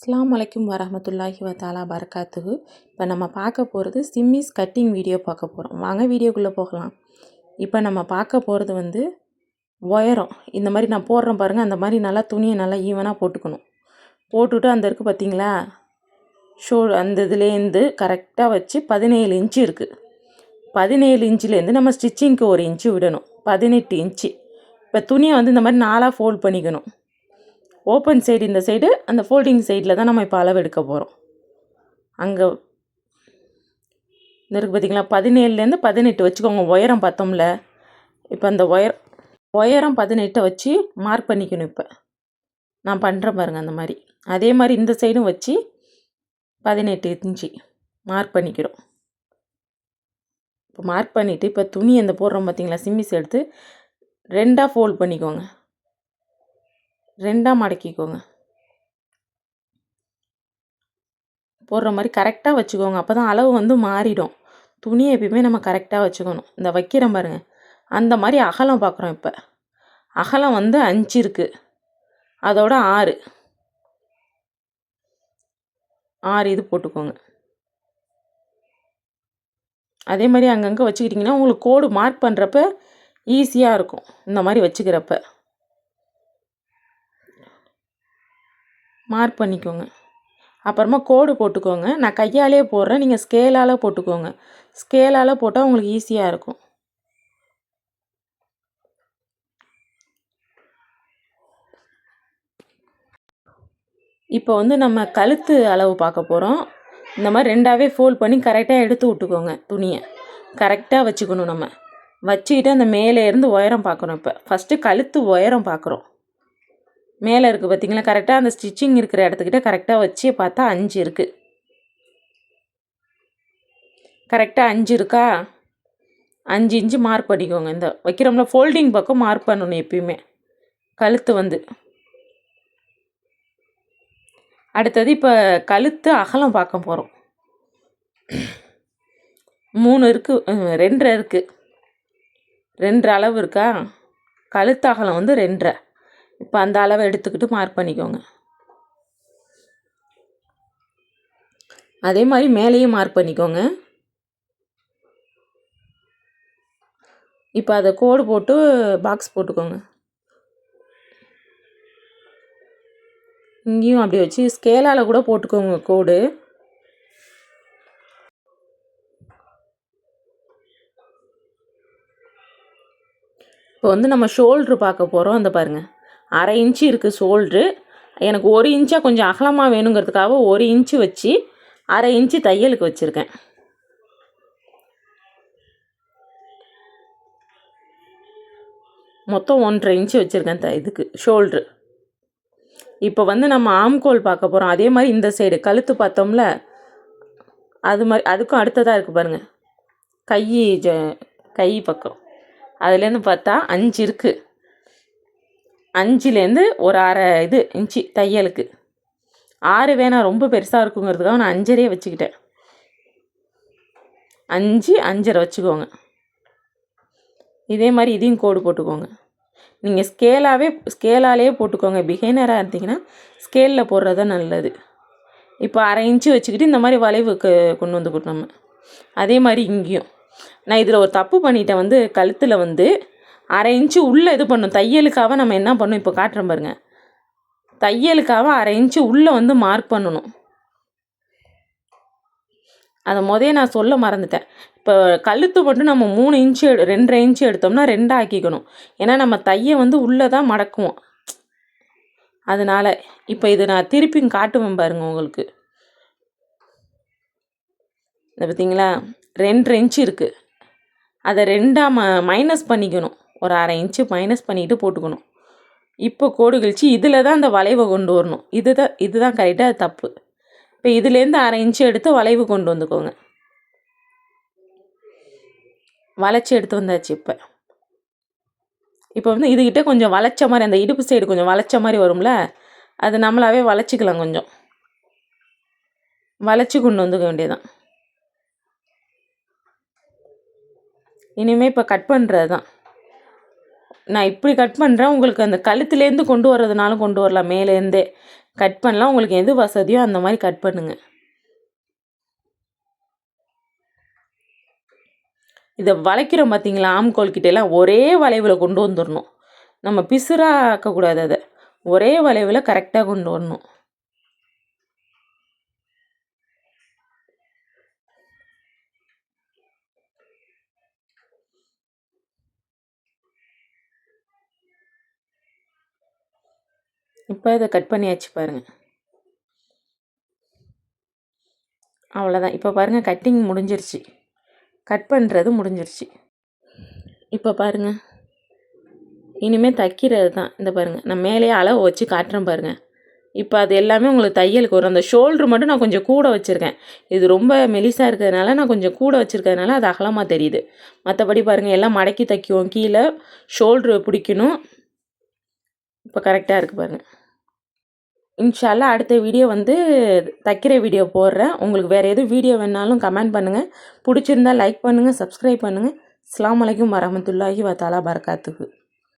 அஸ்லாம் அலைக்கும் வரமத்துல்லாஹி வ பரக்காத்துகு இப்போ நம்ம பார்க்க போகிறது சிம்மிஸ் கட்டிங் வீடியோ பார்க்க போகிறோம் வாங்க வீடியோக்குள்ளே போகலாம். இப்போ நம்ம பார்க்க போகிறது வந்து உயரம் இந்த மாதிரி நான் போடுறேன் பாருங்கள் அந்த மாதிரி நல்லா துணியை நல்லா ஈவனாக போட்டுக்கணும். போட்டுட்டு அந்த இருக்குது பார்த்தீங்களா ஷோ அந்த இதுலேருந்து கரெக்டாக வச்சு பதினேழு இன்ச்சு இருக்குது பதினேழு இன்ச்சுலேருந்து நம்ம ஸ்டிச்சிங்க்கு ஒரு இன்ச்சு விடணும். பதினெட்டு இன்ச்சு. இப்போ துணியை வந்து இந்த மாதிரி நாலாக ஃபோல்ட் பண்ணிக்கணும். ஓப்பன் சைடு இந்த சைடு அந்த ஃபோல்டிங் சைடில் தான் நம்ம இப்போ அளவு எடுக்க போகிறோம் அங்கே இந்த இருக்குது பார்த்தீங்களா பதினேழுலேருந்து பதினெட்டு வச்சுக்கோங்க. உயரம் பார்த்தோம்ல. இப்போ அந்த ஒயர் உயரம் பதினெட்டை வச்சு மார்க் பண்ணிக்கணும் இப்போ. நான் பண்ணுறேன் பாருங்கள் அந்த மாதிரி. அதே மாதிரி இந்த சைடும் வச்சு பதினெட்டு இன்ச்சு மார்க் பண்ணிக்கிறோம். இப்போ மார்க் பண்ணிவிட்டு இப்போ துணி அந்த போடுறோம் பார்த்தீங்களா சிம்மிஸ் எடுத்து ரெண்டாக ஃபோல்ட் பண்ணிக்கோங்க. ரெண்டாக மடக்கிக்கோங்க. போடுற மாதிரி கரெக்டாக வச்சுக்கோங்க. அப்போ தான் அளவு வந்து மாறிடும். துணியை எப்பயுமே நம்ம கரெக்டாக வச்சுக்கணும். இந்த வைக்கிற பாருங்கள் அந்த மாதிரி அகலம் பார்க்குறோம் இப்போ. அகலம் வந்து அஞ்சு இருக்குது அதோட ஆறு. ஆறு இது போட்டுக்கோங்க. அதே மாதிரி அங்கங்கே வச்சுக்கிட்டிங்கன்னா உங்களுக்கு கோடு மார்க் பண்ணுறப்ப ஈஸியாக இருக்கும். இந்த மாதிரி வச்சுக்கிறப்ப. மார்க் பண்ணிக்கோங்க. அப்புறமா கோடு போட்டுக்கோங்க. நான் கையாலே போடுறேன். நீங்கள் ஸ்கேலால் போட்டுக்கோங்க. ஸ்கேலால் போட்டால் உங்களுக்கு ஈஸியாக இருக்கும். இப்போ வந்து நம்ம கழுத்து அளவு பார்க்க போகிறோம் இந்த மாதிரி ரெண்டாவே ஃபோல்ட் பண்ணி கரெக்டாக எடுத்து விட்டுக்கோங்க துணியை. கரெக்டாக வச்சுக்கணும் நம்ம. வச்சுக்கிட்டு அந்த மேலே இருந்து உயரம் பார்க்குறோம் இப்போ. ஃபஸ்ட்டு கழுத்து உயரம் பார்க்குறோம். மேலே இருக்குது பார்த்தீங்களா கரெக்டாக அந்த ஸ்டிச்சிங் இருக்கிற இடத்துக்கிட்ட கரெக்டாக வச்சு பார்த்தா அஞ்சு இருக்குது கரெக்டாக அஞ்சு இருக்கா? அஞ்சு இன்ச்சு மார்க் பண்ணிக்கோங்க. இந்த வைக்கிறோம்ல ஃபோல்டிங் பக்கம் மார்க் பண்ணணும் எப்பயுமே. கழுத்து வந்து. அடுத்தது இப்போ கழுத்து அகலம் பார்க்க போகிறோம் மூணு இருக்குது ரெண்டரை இருக்குது ரெண்டரை அளவு இருக்கா? கழுத்து அகலம் வந்து ரெண்டரை. இப்போ அந்த அளவை எடுத்துக்கிட்டு மார்க் பண்ணிக்கோங்க. அதே மாதிரி மேலேயும் மார்க் பண்ணிக்கோங்க. இப்போ அதை கோடு போட்டு பாக்ஸ் போட்டுக்கோங்க. இங்கேயும் அப்படி வச்சு ஸ்கேலால் கூட போட்டுக்கோங்க கோடு இப்போ வந்து நம்ம ஷோல்ட்ரு பார்க்க போகிறோம் அந்த பாருங்கள் அரை இன்ச்சு இருக்குது ஷோல்ட்ரு எனக்கு ஒரு இன்ச்சாக கொஞ்சம் அகலமாக வேணுங்கிறதுக்காக ஒரு இன்ச்சு வச்சு அரை இன்ச்சு தையலுக்கு வச்சுருக்கேன். மொத்தம் ஒன்றரை இன்ச்சு வச்சுருக்கேன் த இதுக்கு ஷோல்ட்ரு இப்போ வந்து நம்ம ஆம்கோல் பார்க்க போகிறோம் அதே மாதிரி இந்த சைடு கழுத்து பார்த்தோம்ல அது மாதிரி அதுக்கும் அடுத்ததாக இருக்குது பாருங்கள் கை ஜ கை பக்கம். அதுலேருந்து பார்த்தா அஞ்சு இருக்குது அஞ்சுலேருந்து ஒரு அரை இது இன்ச்சு தையலுக்கு. ஆறு வேணாம் ரொம்ப பெருசாக இருக்குங்கிறதுக்காக நான் அஞ்சரையே வச்சுக்கிட்டேன். அஞ்சு அஞ்சரை வச்சுக்கோங்க. இதே மாதிரி இதையும் கோடு போட்டுக்கோங்க. நீங்கள் ஸ்கேலாகவே ஸ்கேலாலே போட்டுக்கோங்க. பிகைனராக இருந்தீங்கன்னா ஸ்கேலில் போடுறது தான் நல்லது. இப்போ அரை இன்ச்சு வச்சுக்கிட்டு இந்த மாதிரி வளைவுக்கு கொண்டு வந்து நம்ம. அதே மாதிரி இங்கேயும். நான் இதில் ஒரு தப்பு பண்ணிட்டேன். வந்து கழுத்தில் வந்து அரை இன்ச்சு உள்ளே இது பண்ணும். தையலுக்காக நம்ம என்ன பண்ணணும் இப்போ காட்டுறோம் பாருங்க. தையலுக்காக அரை இன்ச்சு உள்ளே வந்து மார்க் பண்ணணும். அதை முதே நான் சொல்ல மறந்துட்டேன். இப்போ கழுத்து மட்டும் நம்ம மூணு இன்ச்சு எடு ரெண்டரை இன்ச்சு எடுத்தோம்னா ரெண்டாக ஆக்கிக்கணும். ஏன்னா நம்ம தையை வந்து உள்ளே தான் மடக்குவோம். அதனால் இப்போ இது நான் திருப்பியும் காட்டுவேன் பாருங்க உங்களுக்கு. இந்த பார்த்தீங்களா ரெண்டரை இன்ச்சு இருக்குது அதை ரெண்டாக ம மைனஸ் பண்ணிக்கணும். ஒரு அரை இன்ச்சு மைனஸ் பண்ணிவிட்டு போட்டுக்கணும். இப்போ கோடு கழிச்சு இதில் தான் அந்த வளைவை கொண்டு வரணும். இது தான் இதுதான் கரெக்டாக தப்பு. இப்போ இதுலேருந்து அரை இன்ச்சு எடுத்து வளைவு கொண்டு வந்துக்கோங்க. வளைச்சி எடுத்து வந்தாச்சு இப்போ. இப்போ வந்து இதுகிட்ட கொஞ்சம் வளைச்ச மாதிரி அந்த இடுப்பு சைடு கொஞ்சம் வளைச்ச மாதிரி வரும்ல அது நம்மளாவே வளைச்சிக்கலாம் கொஞ்சம். வளைச்சி கொண்டு வந்துக்க வேண்டியதான் இனிமேல் இப்போ கட் பண்ணுறது தான் நான் இப்படி கட் பண்ணுறேன் உங்களுக்கு அந்த கழுத்துலேருந்து கொண்டு வர்றதுனாலும் கொண்டு வரலாம் மேலேருந்தே கட் பண்ணலாம் உங்களுக்கு எது வசதியோ அந்த மாதிரி கட் பண்ணுங்கள் இதை வளைக்கிறோம் பார்த்தீங்களா ஆம்கோல் கிட்டேலாம் ஒரே வளைவில் கொண்டு வந்துடணும் நம்ம பிசுறாக ஆக்கக்கூடாது அதை. ஒரே வளைவில் கரெக்டாக கொண்டு வரணும். இப்போ இதை கட் பண்ணியாச்சு பாருங்கள் அவ்வளோதான் இப்போ பாருங்கள் கட்டிங் முடிஞ்சிருச்சு. கட் பண்ணுறது முடிஞ்சிருச்சு. இப்போ பாருங்கள் இனிமேல் தைக்கிறது தான். இந்த பாருங்கள் நான் மேலேயே அளவு வச்சு காட்டுறேன் பாருங்கள் இப்போ அது எல்லாமே உங்களுக்கு தையலுக்கு வரும். அந்த ஷோல்ட்ரு மட்டும் நான் கொஞ்சம் கூட வச்சுருக்கேன். இது ரொம்ப மெலிசாக இருக்கிறதுனால நான் கொஞ்சம் கூட வச்சுருக்கிறதுனால அது அகலமாக தெரியுது. மற்றபடி பாருங்கள் எல்லாம் மடக்கி தைக்குவோம். கீழே ஷோல்ட்ரு பிடிக்கணும். இப்போ கரெக்டாக இருக்குது பாருங்கள் இன்ஷால்லா அடுத்த வீடியோ வந்து தைக்கிற வீடியோ போடுறேன். உங்களுக்கு வேறு எதுவும் வீடியோ வேணாலும் கமெண்ட் பண்ணுங்கள் பிடிச்சிருந்தா லைக் பண்ணுங்கள் சப்ஸ்கிரைப் பண்ணுங்கள் அஸ்லாம் அலைக்கும் வரமத்துல்லாஹி வத்தாலா பரக்காத்துக்கு